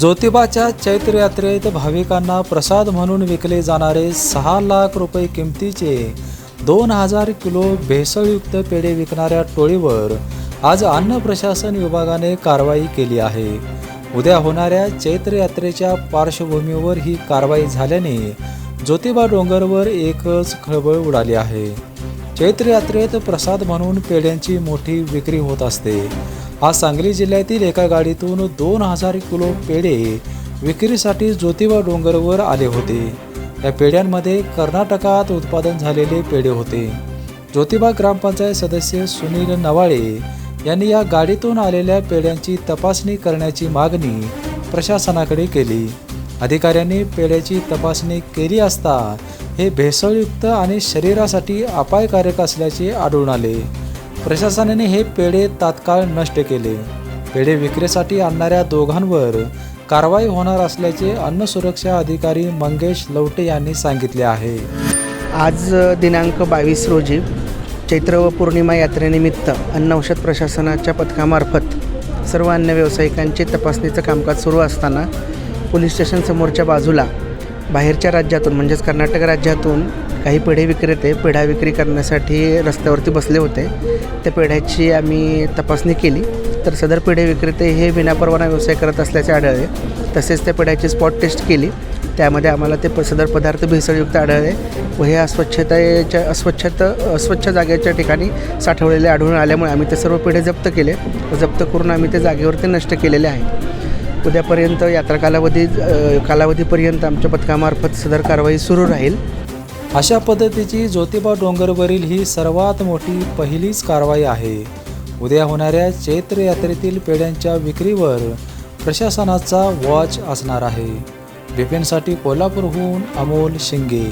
ज्योतिबाच्या चैत्र यात्रेत भाविकांना प्रसाद म्हणून विकले जाणारे सहा लाख रुपये किमतीचे दोन हजार किलो भेसळयुक्त पेढे विकणाऱ्या टोळीवर आज अन्न प्रशासन विभागाने कारवाई केली आहे. उद्या होणाऱ्या चैत्र यात्रेच्या पार्श्वभूमीवर ही कारवाई झाल्याने ज्योतिबा डोंगरवर एकच खळबळ उडाली आहे. चैत्र यात्रेत प्रसाद म्हणून पेढ्यांची मोठी विक्री होत असते. आज सांगली जिल्ह्यातील एका गाडीतून दोन हजार किलो पेढे विक्रीसाठी ज्योतिबा डोंगरवर आले होते. या पेढ्यांमध्ये कर्नाटकात उत्पादन झालेले पेढे होते. ज्योतिबा ग्रामपंचायत सदस्य सुनील नवाळे यांनी या गाडीतून आलेल्या पेढ्यांची तपासणी करण्याची मागणी प्रशासनाकडे केली. अधिकाऱ्यांनी पेढ्याची तपासणी केली असता हे भेसळयुक्त आणि शरीरासाठी अपायकारक असल्याचे आढळून आले. प्रशासनाने हे पेढे तात्काळ नष्ट केले. पेढे विक्रीसाठी आणणाऱ्या दोघांवर कारवाई होणार असल्याचे अन्न सुरक्षा अधिकारी मंगेश लवटे यांनी सांगितले आहे. आज दिनांक बावीस रोजी चैत्र व पौर्णिमा यात्रेनिमित्त अन्न औषध प्रशासनाच्या पथकामार्फत सर्व अन्न व्यावसायिकांचे तपासणीचं कामकाज सुरू असताना पोलीस स्टेशनसमोरच्या बाजूला बाहेरच्या राज्यातून म्हणजेच कर्नाटक राज्यातून काही पेढे विक्रेते पेढा विक्री करण्यासाठी रस्त्यावरती बसले होते. त्या पेढ्याची आम्ही तपासणी केली. तर सदर पेढे विक्रेते हे विनापरवाना व्यवसाय करत असल्याचे आढळले. तसेच त्या पेढ्याची स्पॉट टेस्ट केली. त्यामध्ये आम्हाला ते प सदर पदार्थ भेसळयुक्त आढळले व हे अस्वच्छतेच्या अस्वच्छत अस्वच्छ जागेच्या ठिकाणी साठवलेले आढळून आल्यामुळे आम्ही ते सर्व पेढे जप्त केले व जप्त करून आम्ही ते जागेवरती नष्ट केलेले आहे. उद्यापर्यंत यात्रा कालावधी कालावधीपर्यंत आमच्या पथकामार्फत सदर कारवाई सुरू राहील. अशा पद्धतीची ज्योतिबा डोंगरवरील ही सर्वात मोठी पहिलीच कारवाई आहे. उद्या होणाऱ्या चैत्र यात्रेतील पेढ्यांच्या विक्रीवर प्रशासनाचा वॉच असणार आहे. बिपिनसाठी कोल्हापूरहून अमोल शिंगे.